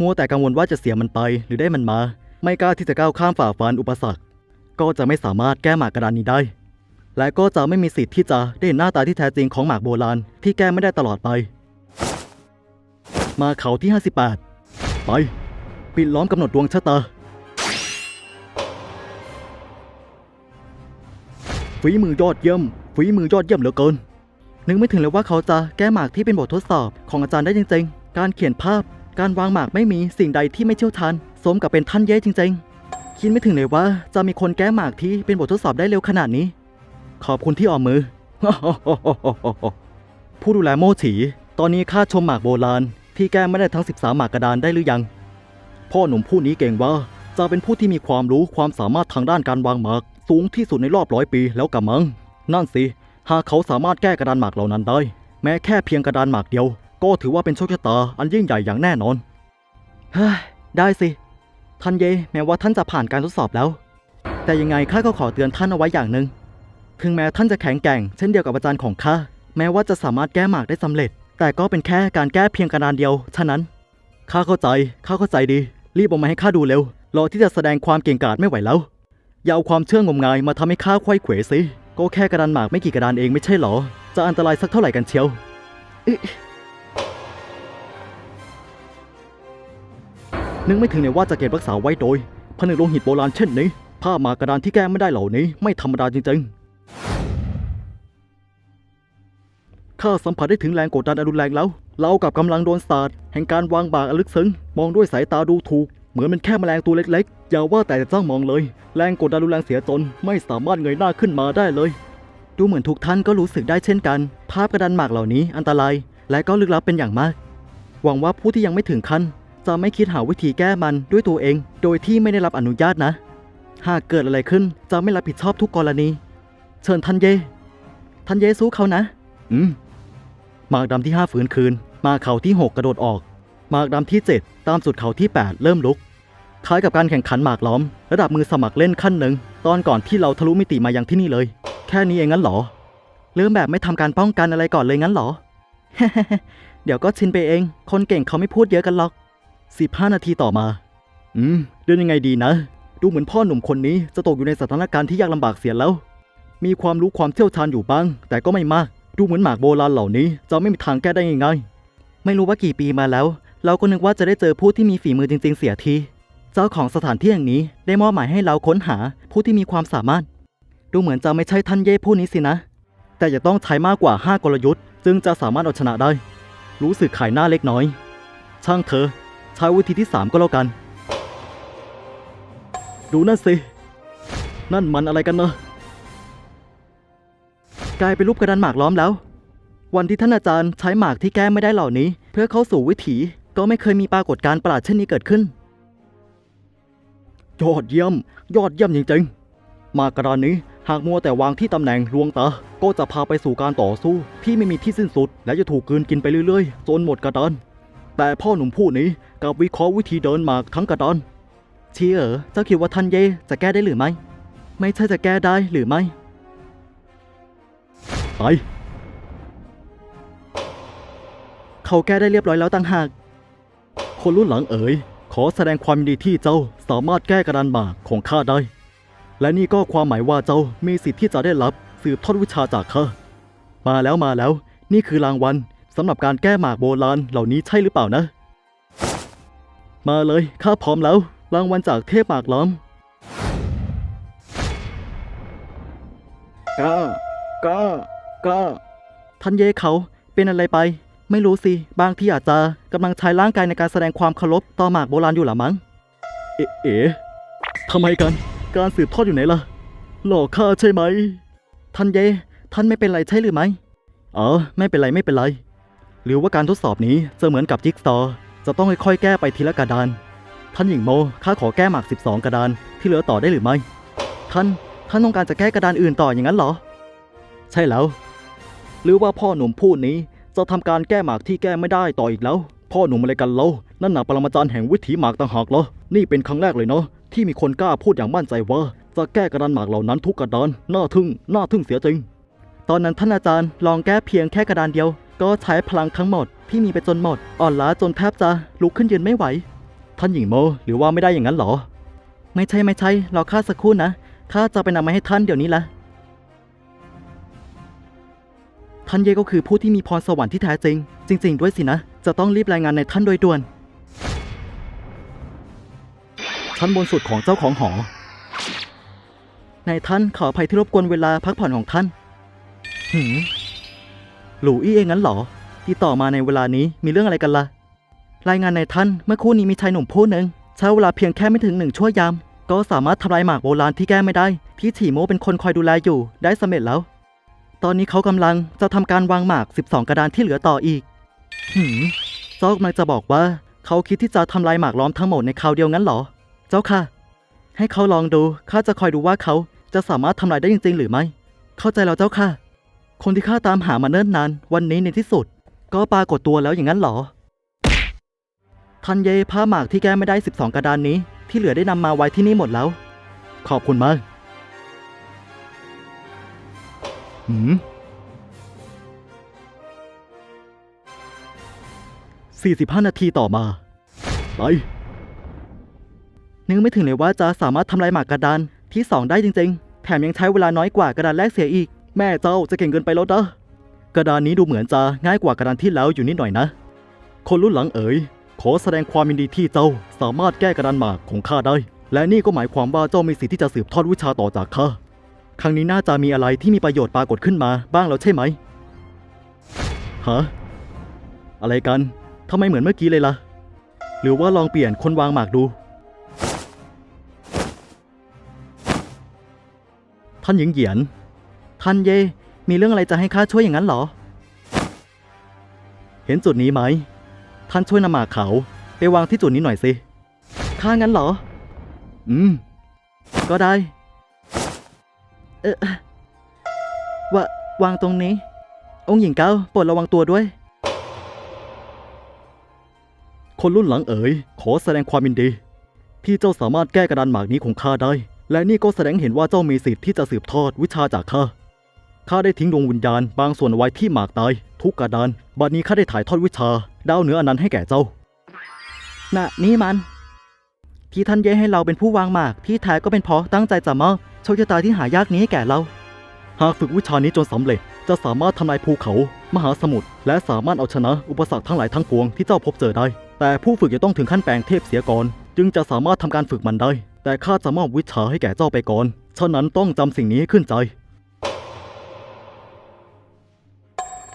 มัวแต่กังวลว่าจะเสียมันไปหรือได้มันมา ไม่กล้าที่จะก้าวข้ามฝ่าฟันอุปสรรค ก็จะไม่สามารถแก้หมากกระดานนี้ได้ และก็จะไม่มีสิทธิ์ที่จะได้เห็นหน้าตาที่แท้จริงของหมากโบราณที่แก้ไม่ได้ตลอดไป มาเขาที่ 58 ไปปิดล้อมกำหนดดวงชะตาฝีมือยอดเยี่ยมฝีมือยอดเยี่ยมเหลือเกินนึกไม่ถึงเลยว่าเขาจะแก้หมากที่เป็นบททดสอบของอาจารย์ได้จริงๆ การเขียนภาพ การวางหมากไม่มีสิ่งใดที่ไม่เชี่ยวชาญสมกับเป็นท่านเย่จริง ๆ คิดไม่ถึงเลยว่าจะมีคนแก้หมากที่เป็นบททดสอบได้เร็วขนาดนี้ ขอบคุณที่ออมมือ ผู้ดูแลโม่ฉี ตอนนี้ข้าชมหมากโบราณ ที่แก้ไม่ได้ทั้ง 13 หมากกระดานได้หรือยัง พ่อหนุ่มผู้นี้เก่งว่าจะเป็นผู้ที่มีความรู้ความสามารถทางด้านการวางหมากสูงที่สุดในรอบร้อยปีแล้วกะมัง นั่นสิ หากเขาสามารถแก้กระดานหมากเหล่านั้นได้ แม้แค่เพียงกระดานหมากเดียว ก็ถือว่าเป็นโชคชะตาอันยิ่งใหญ่อย่างแน่นอน เฮ้ย ได้สิ ท่านเย แม้ว่าท่านจะผ่านการทดสอบแล้ว แต่ยังไงข้าก็ขอเตือนท่านเอาไว้อย่างหนึ่ง ถึงแม้ท่านจะแข็งแกร่งเช่นเดียวกับอาจารย์ของข้า แม้ว่าจะสามารถแก้หมากได้สำเร็จ แต่ก็เป็นแค่การแก้เพียงกระดานเดียว ฉะนั้น ข้าเข้าใจ ข้าเข้าใจดี รีบออกมาให้ข้าดูเร็ว รอที่จะแสดงความเก่งกาจไม่ไหวแล้ว อย่าเอาความเชื่องมงายมาทำให้ข้าไขว้เขวสิ ก็แค่กระดานหมากไม่กี่กระดานเองไม่ใช่หรอ จะอันตรายสักเท่าไหร่กันเชียว นึกไม่ถึงเลยว่าจะเก็บรักษาไว้โดยผนึกโลหิตโบราณเช่นนี้ ผ้ามากระดานที่แก้ไม่ได้เหล่านี้ไม่ธรรมดาจริงๆ ข้าสัมผัสได้ถึงแรงกดดันอันรุนแรงแล้ว เรากับกำลังโดนศาสาดแห่งการวางบากอลึกซึ้ง มองด้วยสายตาดูถูก เหมือนเป็นแค่แมลงตัวเล็กๆ อย่าว่าแต่จะจ้องมองเลย แรงกดดันรุนแรงเสียจนไม่สามารถเงยหน้าขึ้นมาได้เลย ดูเหมือนทุกท่านก็รู้สึกได้เช่นกัน ภาพกระดานหมากเหล่านี้อันตราย และก็ลึกลับเป็นอย่างมาก หวังว่าผู้ที่ยังไม่ถึงขั้น จะไม่คิดหาวิธีแก้มันด้วยตัวเอง โดยที่ไม่ได้รับอนุญาตนะ หากเกิดอะไรขึ้นจะไม่รับผิดชอบทุกกรณี เชิญท่านเยท่านเยสู้เขานะ อืมหมากดำที่5ฝืนคืนหมากเขาที่6กระโดดออกหมากดำที่7ตามสุดเขาที่8เริ่มลุกคล้ายกับการแข่งขันหมากล้อม ระดับมือสมัครเล่นขั้นหนึ่งตอนก่อนที่เราทะลุมิติมายังที่นี่เลย แค่นี้เองงั้นเหรอเริ่มแบบไม่ทำการป้องกันอะไรก่อนเลยงั้นเหรอ เดี๋ยวก็ชินไปเอง คนเก่งเขาไม่พูดเยอะกันหรอก 15 นาทีต่อมา อืม เดินยังไงดีนะ ดูเหมือนพ่อหนุ่มคนนี้จะตกอยู่ในสถานการณ์ที่ยากลำบากเสียแล้ว มีความรู้ความเชี่ยวชาญอยู่บ้าง แต่ก็ไม่มาก ดูเหมือนหมากโบราณเหล่านี้ จะไม่มีทางแก้ได้ง่ายๆ ไม่รู้ว่ากี่ปีมาแล้ว เราก็นึกว่าจะได้เจอผู้ที่มีฝีมือจริง ๆ เสียที เจ้าของสถานที่แห่งนี้ได้มอบหมายให้เราค้นหาผู้ที่มีความสามารถ ดูเหมือนจะไม่ใช่ท่านเย่ผู้นี้สินะ แต่จะต้องใช้มากกว่า 5 กลยุทธ์ จึงจะสามารถเอาชนะได้ รู้สึกขายหน้าเล็กน้อย ช่างเธอ ใช้วิธีที่ 3 ก็แล้วกัน ดูนั่นสิ นั่นมันอะไรกันเนอะกลายเป็นรูปกระดานหมากล้อมแล้ว วันที่ท่านอาจารย์ใช้หมากที่แก้ไม่ได้เหล่านี้ เพื่อเข้าสู่วิถีก็ไม่เคยมีปรากฏการณ์ประหลาดเช่นนี้เกิดขึ้น ยอดเยี่ยม ยอดเยี่ยมจริงๆหมากกระดานนี้หากมัวแต่วางที่ตำแหน่งลวงตา ก็จะพาไปสู่การต่อสู้ที่ไม่มีที่สิ้นสุด และจะถูกกืนกินไปเรื่อยๆ จนหมดกระดาน แต่พ่อหนุ่มผู้นี้กับวิเคราะห์วิธีเดินหมากทั้งกระดานชีเอ๋อเจ้าคิดว่าท่านเย่จะแก้ได้หรือไม่ ไม่ใช่จะแก้ได้หรือไม่ ไป เขาแก้ได้เรียบร้อยแล้วต่างหาก คนรุ่นหลังเอ๋ย ขอแสดงความยินดีที่เจ้าสามารถแก้กระดานหมากของข้าได้ และนี่ก็ความหมายว่าเจ้ามีสิทธิ์ที่จะได้รับสืบทอดวิชาจากข้า มาแล้วมาแล้ว นี่คือรางวัล สำหรับการแก้หมากโบราณเหล่านี้ใช่หรือเปล่านะ มาเลยข้าพร้อมแล้ว รางวัลจากเทพหมากล้อมก้าก้าก้าท่านเย่เขาเป็นอะไรไป ไม่รู้สิ บางที่อาจจะกำลังใช้ร่างกายในการแสดงความเคารพต่อหมากโบราณอยู่หรือมั้ง เอ๋เอ๋ทำไมกัน การสืบทอดอยู่ไหนล่ะ หลอกข้าใช่ไหม ท่านเย่ท่านไม่เป็นไรใช่หรือไม่อ๋อไม่เป็นไรไม่เป็นไร หรือว่าการทดสอบนี้จะเหมือนกับจิ๊กซอว์จะต้องค่อยๆแก้ไปทีละกระดาน ท่านหญิงโมข้าขอแก้หมาก 12 กระดาน ที่เหลือต่อได้หรือไม่ ท่าน ท่านต้องการจะแก้กระดานอื่นต่ออย่างนั้นเหรอ ใช่แล้ว หรือว่าพ่อหนุ่มผู้นี้จะทำการแก้หมากที่แก้ไม่ได้ต่ออีกแล้ว พ่อหนุ่มอะไรกันเล่านั่นหนักปรมาจารย์แห่งวิถีหมากต่างหากเหรอ นี่เป็นครั้งแรกเลยเนาะที่มีคนกล้าพูดอย่างมั่นใจว่า จะแก้กระดานหมากเหล่านั้นทุกกระดาน น่าทึ่ง น่าทึ่งเสียจริง ตอนนั้นท่านอาจารย์ลองแก้เพียงแค่กระดานเดียว ก็ใช้พลังทั้งหมดที่มีไปจนหมด อ่อนล้าจนแทบจะลุกขึ้นยืนไม่ไหว ท่านหญิงโม หรือว่าไม่ได้อย่างนั้นหรอ ไม่ใช่ไม่ใช่รอข้าสักครู่นะข้าจะไปนำมาให้ท่านเดี๋ยวนี้ละท่านเย่ก็คือผู้ที่มีพรสวรรค์ที่แท้จริง จริง ๆ ด้วยสินะ จะต้องรีบรายงานในท่านโดยด่วน ชั้นบนสุดของเจ้าของหอ ในท่านขออภัยที่รบกวนเวลาพักผ่อนของท่าน หืม หลูอี้เองงั้นเหรอที่ต่อมาในเวลานี้มีเรื่องอะไรกันละ่ะ รายงานในท่านเมื่อคู่นี้มีชายหนุ่มผู้หนึ่งใช้เวลาเพียงแค่ไม่ถึงหนึ่งชั่วยาม ก็สามารถทำลายหมากโบราณที่แก้ไม่ได้ ที่ฉีโมเป็นคนคอยดูแลอยู่ได้สำเร็จแล้ว ตอนนี้เขากำลังจะทำการวางหมาก 12 กระดานที่เหลือต่ออีก หืมเจ้ากำลังจะบอกว่า เขาคิดที่จะทำลายหมากล้อมทั้งหมดในคราวเดียวงั้นเหรอ เจ้าค่ะ ให้เขาลองดูข้าจะคอยดูว่าเขาจะสามารถทำลายได้จริงๆ หรือไม่ เข้าใจแล้วเจ้าค่ะ คนที่ข้าตามหามาเนิ่นนาน วันนี้ในที่สุด ก็ปรากฏตัวแล้วอย่างนั้นเหรอ ทันเยผ้าหมากที่แก้ไม่ได้ 12 กระดานนี้ ที่เหลือได้นำมาไว้ที่นี่หมดแล้ว ขอบคุณมากหืม45นาทีต่อมาไปนึกไม่ถึงเลยว่าจะสามารถทำลายหมากกระดานที่สองได้จริง ๆ แถมยังใช้เวลาน้อยกว่ากระดานแรกเสียอีก แม่เจ้าจะเก่งเกินไปแล้วนะกระดานนี้ดูเหมือนจะง่ายกว่ากระดานที่แล้วอยู่นิดหน่อยนะ คนรุ่นหลังเอ๋ย ขอแสดงความยินดีที่เจ้าสามารถแก้กระดานหมากของข้าได้ และนี่ก็หมายความว่าเจ้ามีสิทธิ์ที่จะสืบทอดวิชาต่อจากข้า ครั้งนี้น่าจะมีอะไรที่มีประโยชน์ปรากฏขึ้นมาบ้างแล้วใช่ไหมฮะอะไรกันทำไมเหมือนเมื่อกี้เลยล่ะ หรือว่าลองเปลี่ยนคนวางหมากดู ท่านหญิงเหยียน ท่านเย่มีเรื่องอะไรจะให้ข้าช่วยอย่างนั้นเหรอ เห็นจุดนี้ไหม ท่านช่วยนำหมากเขาไปวางที่จุดนี้หน่อยสิข้างั้นเหรอ อืม ก็ได้ เออวะวางตรงนี้ องค์หญิงเก้าโปรดระวังตัวด้วย คนรุ่นหลังเอ๋ย ขอแสดงความยินดี ที่เจ้าสามารถแก้กระดานหมากนี้ของข้าได้ และนี่ก็แสดงเห็นว่าเจ้ามีสิทธิ์ที่จะสืบทอดวิชาจากข้า ข้าได้ทิ้งดวงวิญญาณ บางส่วนเอาไว้ที่หมากตาย ทุกกระดาน บัดนี้ข้าได้ถ่ายทอดวิชา ดาวเหนืออนันต์ให้แก่เจ้า น่ะ นี่มัน ที่ท่านเย่ให้เราเป็นผู้วางหมาก ที่แท้ก็เป็นเพราะตั้งใจจะมอบโชคชะตาที่หายากนี้ให้แก่เรา หากฝึกวิชานี้จนสำเร็จ จะสามารถทำลายภูเขา มหาสมุทร และสามารถเอาชนะอุปสรรคทั้งหลายทั้งปวงที่เจ้าพบเจอได้ แต่ผู้ฝึกจะต้องถึงขั้นแปลงเทพเสียก่อน จึงจะสามารถทำการฝึกมันได้ แต่ข้าจะมอบวิชาให้แก่เจ้าไปก่อน ฉะนั้นต้องจำสิ่งนี้ให้ขึ้นใจ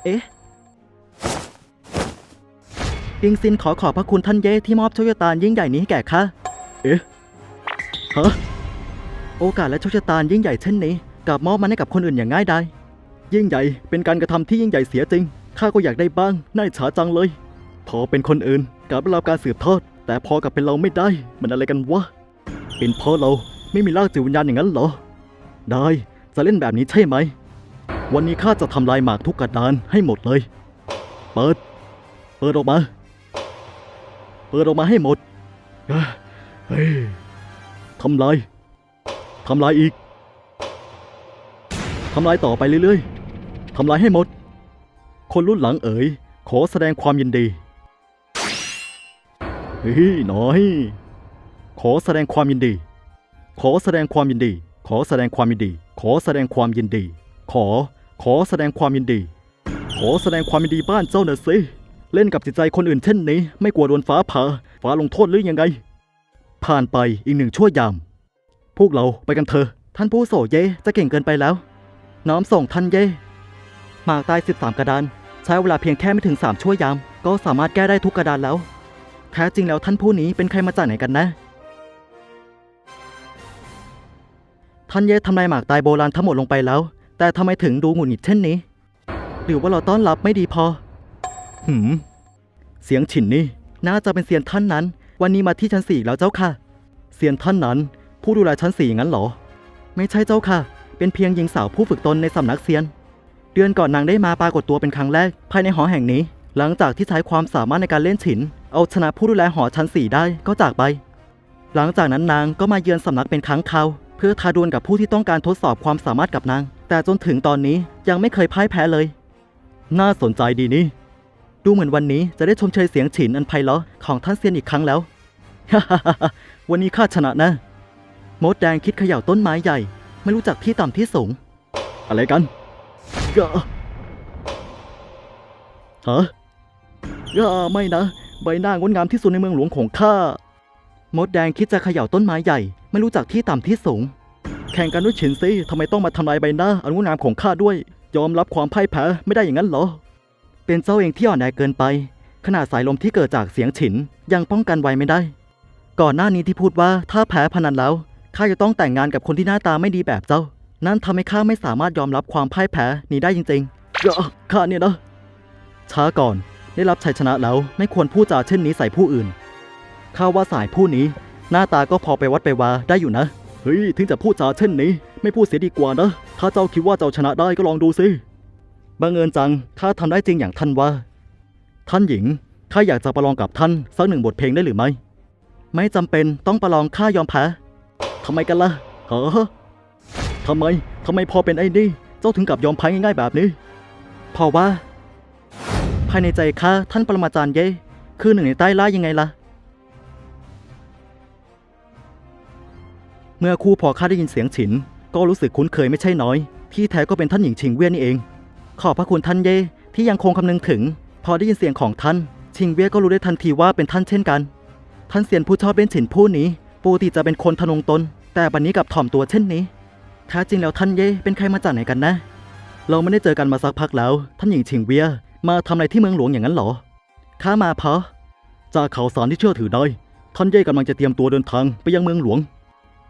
เอ๊ะปิงซินขอขอบพระคุณท่านเย่ที่มอบโชคชะตายิ่งใหญ่นี้ให้แก่ข้าเอ๊ะฮะโอกาสและโชคชะตายิ่งใหญ่เช่นนี้กลับมอบมันให้กับคนอื่นอย่างง่ายดายยิ่งใหญ่เป็นการกระทำที่ยิ่งใหญ่เสียจริงข้าก็อยากได้บ้างน่าอิจฉาจังเลย พอเป็นคนอื่นกลับได้รับการสืบทอด แต่พอกับเป็นเราไม่ได้ มันอะไรกันวะเป็นเพราะเราไม่มีรากจิตวิญญาณอย่างนั้นเหรอ ได้จะเล่นแบบนี้ใช่ไหม วันนี้ข้าจะทำลายหมากทุกกระดานให้หมดเลย เปิด เปิดออกมา เปิดออกมาให้หมดเฮ้ยทำลาย ทำลายอีก ทำลายต่อไปเรื่อยๆ ทำลายให้หมด คนรุ่นหลังเอ๋ย ขอแสดงความยินดี เฮ้ยน่อย ขอแสดงความยินดี ขอแสดงความยินดี ขอแสดงความยินดี ขอแสดงความยินดี ขอ ขอแสดงความยินดี ขอแสดงความยินดีบ้านเจ้าหน่อยสิ เล่นกับจิตใจคนอื่นเช่นนี้ ไม่กลัวโดนฟ้าผ่า ฟ้าลงโทษหรือยังไง ผ่านไปอีกหนึ่งชั่วยาม พวกเราไปกันเถอะ ท่านผู้โสเยจะเก่งเกินไปแล้ว น้อมส่งท่านเย่หมากตาย 13 กระดาน ใช้เวลาเพียงแค่ไม่ถึง 3 ชั่วยาม ก็สามารถแก้ได้ทุกกระดานแล้ว แท้จริงแล้วท่านผู้นี้เป็นใครมาจากไหนกันนะท่านเย่ทำลายหมากตายโบราณทั้งหมดลงไปแล้ว แต่ทำไมถึงดูหงุดหงิดเช่นนี้ หรือว่าเราต้อนรับไม่ดีพอ หืม เสียงฉินนี่ น่าจะเป็นเซียนท่านนั้น วันนี้มาที่ชั้นสี่แล้วเจ้าค่ะเซียนท่านนั้น ผู้ดูแลชั้นสี่อย่างนั้นเหรอ ไม่ใช่เจ้าค่ะ เป็นเพียงหญิงสาวผู้ฝึกตนในสำนักเซียน เดือนก่อนนางได้มาปรากฏตัวเป็นครั้งแรกภายในหอแห่งนี้ หลังจากที่ใช้ความสามารถในการเล่นฉิน เอาชนะผู้ดูแลหอชั้นสี่ได้ก็จากไป หลังจากนั้นนางก็มาเยือนสำนักเป็นครั้งคราวเพื่อท้าดวลกับผู้ที่ต้องการทดสอบความสามารถกับนาง แต่จนถึงตอนนี้ยังไม่เคยพ่ายแพ้เลย น่าสนใจดีนี่ ดูเหมือนวันนี้จะได้ชมเชยเสียงฉินอันไพเราะของท่านเซียนอีกครั้งแล้ว วันนี้ข้าชนะนะมดแดงคิดเขย่าต้นไม้ใหญ่ ไม่รู้จักที่ต่ำที่สูง อะไรกันกะฮะกะไม่นะ ใบหน้างดงามที่สุดในเมืองหลวงของข้ามดแดงคิดจะเขย่าต้นไม้ใหญ่ ไม่รู้จักที่ต่ำที่สูง แข่งกันด้วยฉินซีทำไมต้องมาทำลายใบหน้าอันงดงามของข้าด้วย ยอมรับความพ่ายแพ้ไม่ได้อย่างนั้นเหรอ เป็นเจ้าเองที่อ่อนแอเกินไป ขนาดสายลมที่เกิดจากเสียงฉินยังป้องกันไว้ไม่ได้ ก่อนหน้านี้ที่พูดว่าถ้าแพ้พนันแล้วข้าจะต้องแต่งงานกับคนที่หน้าตาไม่ดีแบบเจ้า นั่นทำให้ข้าไม่สามารถยอมรับความพ่ายแพ้นี้ได้จริงๆก็ข้าเนี่ยนะ ช้าก่อนได้รับชัยชนะแล้วไม่ควรพูดจาเช่นนี้ใส่ผู้อื่น ข้าว่าสายผู้นี้ หน้าตาก็พอไปวัดไปวาได้อยู่นะ เฮ้ย ถึงจะพูดจาเช่นนี้ ไม่พูดเสียดีกว่านะ ถ้าเจ้าคิดว่าเจ้าชนะได้ก็ลองดูสิบังเอิญจังข้าทำได้จริงอย่างท่านว่า ท่านหญิงข้าอยากจะประลองกับท่านสักหนึ่งบทเพลงได้หรือไม่ ไม่จำเป็นต้องประลองข้ายอมแพ้ทำไมกันล่ะฮะทำไมทำไมพอเป็นไอ้นี่ เจ้าถึงกับยอมแพ้ง่ายๆแบบนี้เพราว่า ภายในใจข้าท่านปรมาจารย์เย่คือหนึ่งในใต้ล่ายังไงล่ะ มื่อคู่พอข้าได้ยินเสียงฉิน ก็รู้สึกคุ้นเคยไม่ใช่น้อย ที่แท้ก็เป็นท่านหญิงชิงเวียนนี่เอง ขอบพระคุณท่านเย่ที่ยังคงคำนึงถึง พอได้ยินเสียงของท่าน ชิงเวียก็รู้ได้ทันทีว่าเป็นท่านเช่นกัน ท่านเซียนผู้ชอบเล่นฉินผู้นี้ปกติจะเป็นคนทะนงตน แต่บัดนนี้กลับถ่อมตัวเช่นนี้แท้จริงแล้วท่านเย่เป็นใครมาจากไหนกันนะ เราไม่ได้เจอกันมาสักพักแล้ว ท่านหญิงชิงเวียมาทำอะไรที่เมืองหลวงอย่างนั้นหรอข้ามาเพราะจากข่าวสารที่เชื่อถือได้ท่านเย่กำลังจะเตรียมตัวเดินทางไปยังเมืองหลวง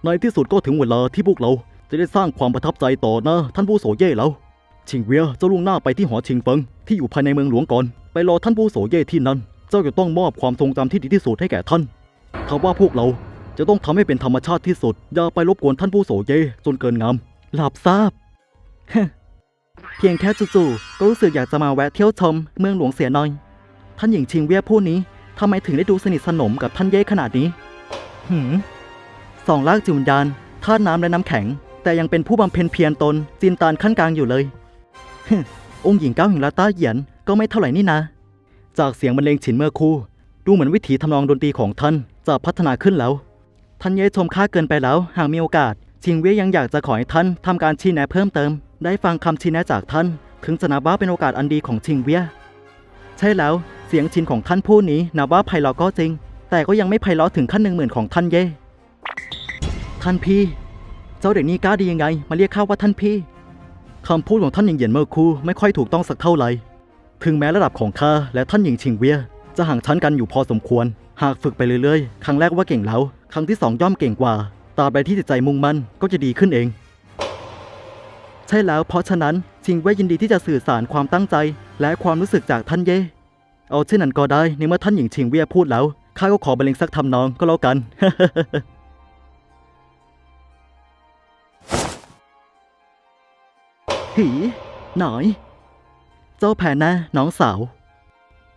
ในที่สุดก็ถึงเวลาที่พวกเราจะได้สร้างความประทับใจต่อหน้าท่านผู้โสเย่แล้ว ชิงเวียเจ้าลุงหน้าไปที่หอชิงเฟิงที่อยู่ภายในเมืองหลวงก่อน ไปรอท่านผู้โสเย่ที่นั่น เจ้าจะต้องมอบความทรงจำที่ดีที่สุดให้แก่ท่านถ้าว่าพวกเราจะต้องทำให้เป็นธรรมชาติที่สุด อย่าไปรบกวนท่านผู้โสเย่จนเกินงามหลับทราบ เพียงแค่จู่ๆก็รู้สึกอยากจะมาแวะเที่ยวชมเมืองหลวงเสียหน่อย ท่านหญิงชิงเวียผู้นี้ทำไมถึงได้ดูสนิทสนมกับท่านเย่ขนาดนี้ หืม สองลากจิตวิญญาณธาตุน้ำและน้ำแข็ง แต่ยังเป็นผู้บำเพ็ญเพียรตนจินตานขั้นกลางอยู่เลยฮึองค์หญิงเก้าแห่งลาต้าเหยียนก็ไม่เท่าไหร่นี่นะ จากเสียงบรรเลงฉินเมื่อคู่ ดูเหมือนวิถีทำนองดนตรีของท่านจะพัฒนาขึ้นแล้ว ท่านเย่ชมค่าเกินไปแล้ว หากมีโอกาส ชิงเวียยังอยากจะขอให้ท่านทำการชี้แนะเพิ่มเติม ได้ฟังคำชี้แนะจากท่าน ถึงจะนับว่าเป็นโอกาสอันดีของชิงเวียใช่แล้วเสียงชินของท่านผู้นี้นับว่าไพเราะก็จริง แต่ก็ยังไม่ไพเราะถึงขั้นหนึ่งหมื่นของท่านเย่ ท่านพี่ เจ้าเด็กนี่กล้าดียังไง มาเรียกข้าว่าท่านพี่คำพูดของท่านหญิงเหยียนเมื่อครู่ไม่ค่อยถูกต้องสักเท่าไหร่ ถึงแม้ระดับของข้าและท่านหญิงชิงเวีย จะห่างชั้นกันอยู่พอสมควร หากฝึกไปเรื่อยๆ ครั้งแรกว่าเก่งแล้ว ครั้งที่สองย่อมเก่งกว่า ตราบใดที่จิตใจมุ่งมั่นก็จะดีขึ้นเอง ใช่แล้วเพราะฉะนั้นชิงเว่ยยินดีที่จะสื่อสารความตั้งใจ และความรู้สึกจากท่านเย่ เอาเช่นนั้นก็ได้ในเมื่อท่านหญิงชิงเวียพูดแล้วข้าก็ขอบรรเลงสักทำนองก็แล้วกัน หีหน่อย เจ้าแผ่นะน้องสาว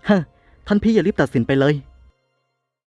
ฮะท่านพี่อย่ารีบตัดสินไปเลย